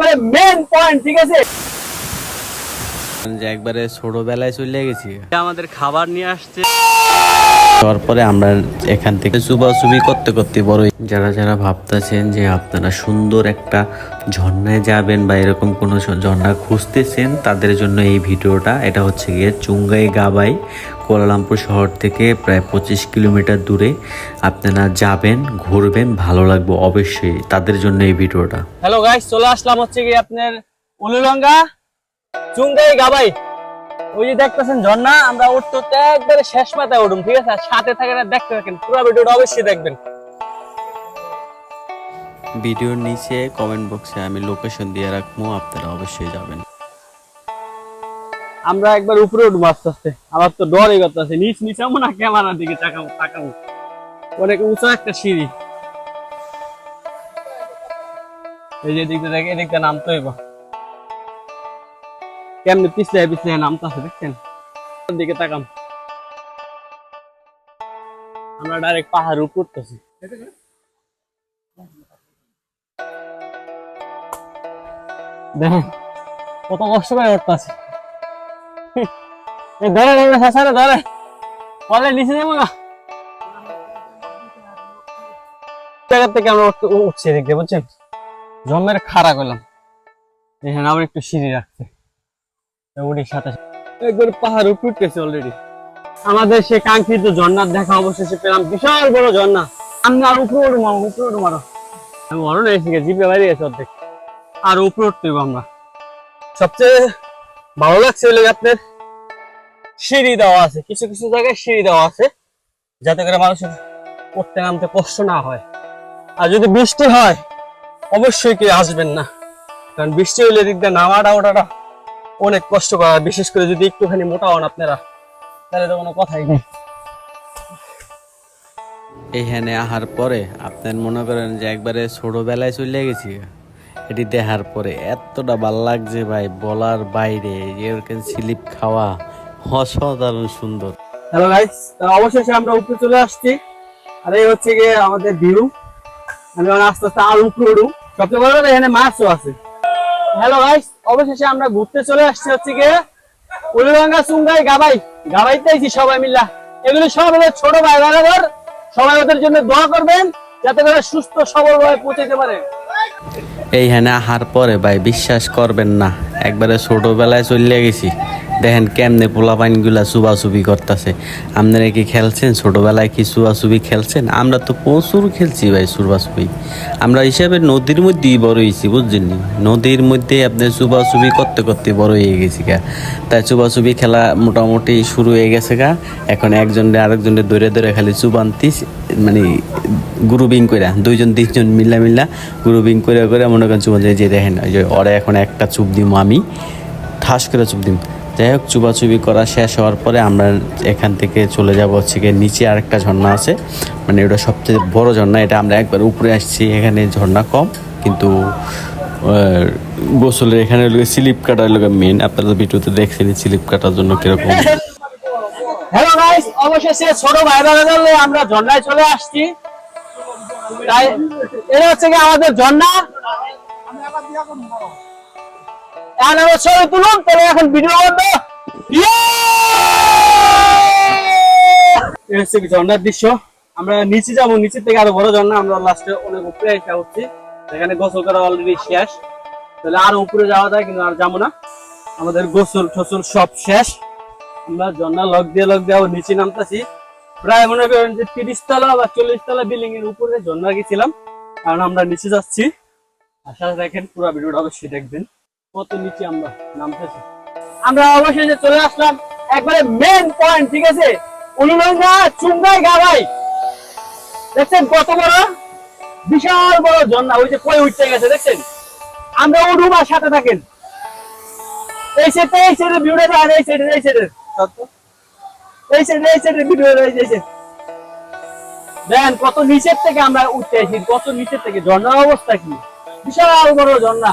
মানে main point ঠিক আছে? যে একবারে ছোটবেলায় চলে গেছি। আমাদের খাবার নিয়ে আসছে। তারপরে আমরা এখান থেকে সুবাসুবি করতে করতে বড় যারা যারা ভাবতেছেন যে আপনারা সুন্দর একটা ঝর্ণায় যাবেন বা এরকম কোনো ঝর্ণা খুঁজতেছেন, তাদের জন্য এই ভিডিওটা। এটা হচ্ছে গিয়ে চুঙ্গাই গাবাই কোয়ালালামপুর শহর থেকে প্রায় পঁচিশ কিলোমিটার দূরে। আপনারা যাবেন, ঘুরবেন, ভালো লাগবে অবশ্যই তাদের জন্য এই ভিডিওটা। হ্যালো গাইস চলে আসলাম হচ্ছে গিয়ে আপনার উলুলঙ্গা চুঙ্গাই গাবাই ওই যে দেখতেছেন ঝর্ণা আমরা উঠতে উঠতে একবারে শেষ মাথায় উঠুম ঠিক আছে? সাথে থাকেন আর দেখতে থাকেন পুরো ভিডিওটা অবশ্যই দেখবেন। ভিডিওর নিচে কমেন্ট বক্সে আমি লোকেশন দিয়ে রাখব আপনারা অবশ্যই যাবেন। আমরা একবার উপরে উঠবো আস্তে আস্তে। আমার তো ডরই করতেছে নিচ নিচে নিচামো না ক্যামেরার দিকে তাকাবো তাকাবো। অনেক উঁচু একটা সিঁড়ি। এই যে দিকটা দেখে এদিকটা নামতে হইব। কেমনি পিছলে পিছলে নামতে আছে দেখছেন? দিকে তাকাম। আমরা ডাইরেক্ট পাহাড় উপর উঠতেছি। দেখেন, কত কষ্ট করে উঠতেছে। ধরে ধরে শাসারে ধরে বলে নিচে নেব না। জায়গা থেকে আমরা উঠছি দিয়ে, বুঝছেন? জমের খাড়া করলাম। এখানে আবার একটু সিঁড়ি রাখছে। সাথে সাথে। একবার পাহাড় উঠতেছে অলরেডি আমাদের সে কাঙ্ক্ষিত ঝর্ণার দেখা অবশেষে পেলাম। বিশাল বড় ঝর্ণা। আমি আর উপরে উঠবো উপরে উঠবো আমি মরো না এসে জিপে বাইরে গেছে অর্ধেক। আর উপরে উঠতে আমরা। সবচেয়ে ভালো লাগছে হলো আপনার সিঁড়ি দেওয়া আছে। কিছু কিছু জায়গায় সিঁড়ি দেওয়া আছে, যাতে করে মানুষের উঠতে নামতে কষ্ট না হয়। আর যদি বৃষ্টি হয়, অবশ্যই কেউ আসবেন না। কারণ বৃষ্টি হলে দিক দিয়ে নামাটা ওঠাটা অনেক কষ্ট করা বিশেষ করে যদি একটুখানি মোটা হন আপনারা তাহলে তো কোনো কথাই নেই। এইখানে আহার পরে আপনার মনে করেন যে একবারে ছোটবেলায় চলে গেছি। এটি দেখার পরে এতটা ভালো লাগছে ভাই বলার বাইরে এরকম স্লিপ খাওয়া অসাধারণ সুন্দর। হ্যালো গাইস অবশেষে আমরা উপরে চলে আসছি। আর এই হচ্ছে গিয়ে আমাদের ভিউ। আমি আস্তে আস্তে আর উপরে উঠুম সবচেয়ে বড় এখানে মাছও আছে। হ্যালো গাইস অবশেষে আমরা ঘুরতে চলে আসছি হচ্ছে গিয়ে উলিগঙ্গা চুঙ্গাই গাবাই গাবাইতে আইছি সবাই মিল্লা। এগুলো সব হলো ছোট ভাই বাগাদর সবাই ওদের জন্য দোয়া করবেন, যাতে করে সুস্থ সবল ভাবে পৌঁছাতে পারে এইখানে আহার পরে ভাই, বিশ্বাস করবেন না, একবারে ছোটবেলায় চলে গেছি। দেখেন কেমনে পোলা পাইনগুলা চুবাচুবি করতেছে। আপনারা কি খেলছেন? ছোটবেলায় কি চুবাচুবি খেলছেন? আমরা তো প্রচুর খেলছি ভাই চুবাচুবি আমরা হিসাবে নদীর মধ্যেই বড় হয়েছি, বুঝছেন নদীর মধ্যে আপনি চুবাচুবি করতে করতে বড় হয়ে গেছি গা। তাই চুবাচুবি খেলা মোটামুটি শুরু হয়ে গেছে গা। এখন একজনে আরেকজনে ধরে ধরে খালি চুবান্তিস মানে গ্রুপিং করে দুইজন তিনজন মিল্লা মিল্লা গ্রুপিং করে করে মনে করেন চুবান যে দেখেন, ওই যে ওরা এখন একটা চুপ দিম আমি, ঠাস করে চুপ দিম। যাই হোক, চুবাচুবি করা শেষ হওয়ার পরে আমরা এখান থেকে চলে যাব হচ্ছে গিয়ে নিচে আরেকটা ঝর্ণা আছে। মানে ওটা সবচেয়ে বড় ঝর্ণা, এটা আমরা একবার উপরে আসছি, এখানে ঝর্ণা কম, কিন্তু গোসলের এখানে স্লিপ কাটার লোক মেন আপনারা ভিডিওতে দেখছেন স্লিপ কাটার জন্য কীরকম। ভাই আমরা ঝর্ণায় চলে আসছি। তাই, এটা হচ্ছে আমাদের ঝর্ণা। এখন এখন হচ্ছে ঝর্ণার দৃশ্য। আমরা নিচে যাব নিচে থেকে আরও বড় ঝর্ণা। আমরা লাস্টে অনেক উপরে এখানে গোসল করা অলরেডি শেষ। তাহলে আরও উপরে যাওয়া যায়, কিন্তু আর যাব না। আমাদের গোসল টোসল সব শেষ। আমরা ঝর্ণা লক দিয়ে লক দিয়ে নিচে নামতেছি। প্রায় মনে করেন যে তিরিশ তলা বা চল্লিশ তলা বিল্ডিং এর উপরে ঝর্ণা গেছিলাম। কারণ আমরা নিচে যাচ্ছি। আশা দেখেন পুরো ভিডিওটা অবশ্যই দেখবেন। কত নিচে আমরা নামতেছি। আমরা অবশেষে চলে আসলাম একবারে মেন পয়েন্ট ঠিক আছে? উলুলঙ্গা চুঙ্গাই গাবাই। দেখছেন কত বড়? বিশাল বড় ঝর্ণা ওই যে কই উঠতে গেছে দেখছেন? আমরা সাথে থাকেন। এই এই দেখেন এই এই এই সাইডে এই সাইডে ভিডিও রয়েছে এই দেখেন কত নিচের থেকে আমরা উঠতে আসি কত নিচের থেকে? ঝর্ণার অবস্থা কি? বিশাল বড় ঝর্ণা।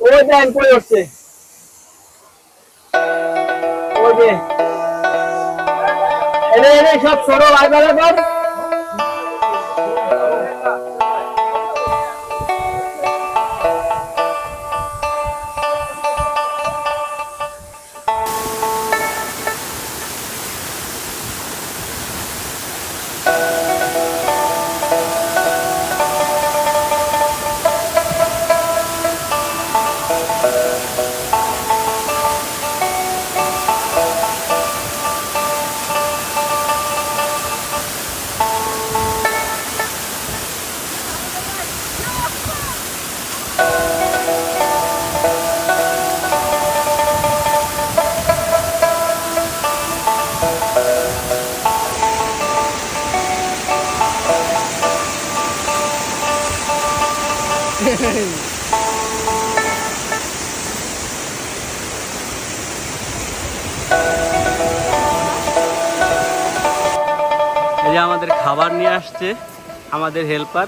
ওই দেন করে উঠছে। ওই যে। এনে এনে সব ছোট ভাই এই যে আমাদের খাবার নিয়ে আসছে আমাদের হেল্পার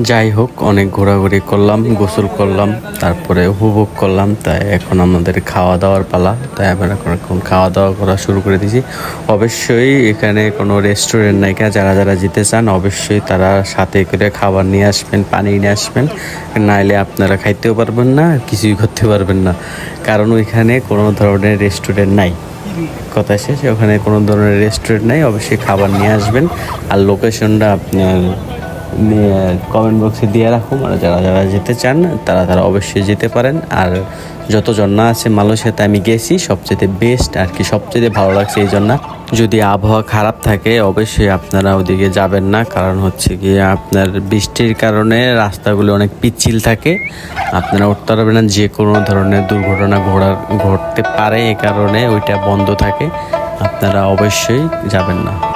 যাই হোক, অনেক ঘোরাঘুরি করলাম, গোসল করলাম, তারপরে উপভোগ করলাম। তাই এখন আমাদের খাওয়া দাওয়ার পালা। তাই আমরা এখন খাওয়া দাওয়া করা শুরু করে দিয়েছি। অবশ্যই এখানে কোনো রেস্টুরেন্ট নাই যারা যারা যেতে চান, অবশ্যই তারা সাথে করে খাবার নিয়ে আসবেন, পানি নিয়ে আসবেন। নাইলে আপনারা খাইতেও পারবেন না, কিছুই করতে পারবেন না। কারণ ওইখানে কোনো ধরনের রেস্টুরেন্ট নাই। কথা শেষ, ওখানে কোনো ধরনের রেস্টুরেন্ট নাই। অবশ্যই খাবার নিয়ে আসবেন। আর লোকেশনটা আপনার কমেন্ট বক্সে দিয়ে রাখুন। আর যারা যারা যেতে চান, তারা তারা অবশ্যই যেতে পারেন। আর যতজন না আছে মালয়েশিয়াতে, আমি গেছি। সবচেয়ে বেস্ট আর কি সবচেয়ে ভালো লাগছে এই জন্য। যদি আবহাওয়া খারাপ থাকে, অবশ্যই আপনারা ওদিকে যাবেন না। কারণ হচ্ছে গিয়ে আপনার বৃষ্টির কারণে রাস্তাগুলো অনেক পিচ্ছিল থাকে। আপনারা উঠতে পারবেন না। যে কোনো ধরনের দুর্ঘটনা ঘোড়ার, ঘটতে পারে এ কারণে ওইটা বন্ধ থাকে। আপনারা অবশ্যই যাবেন না।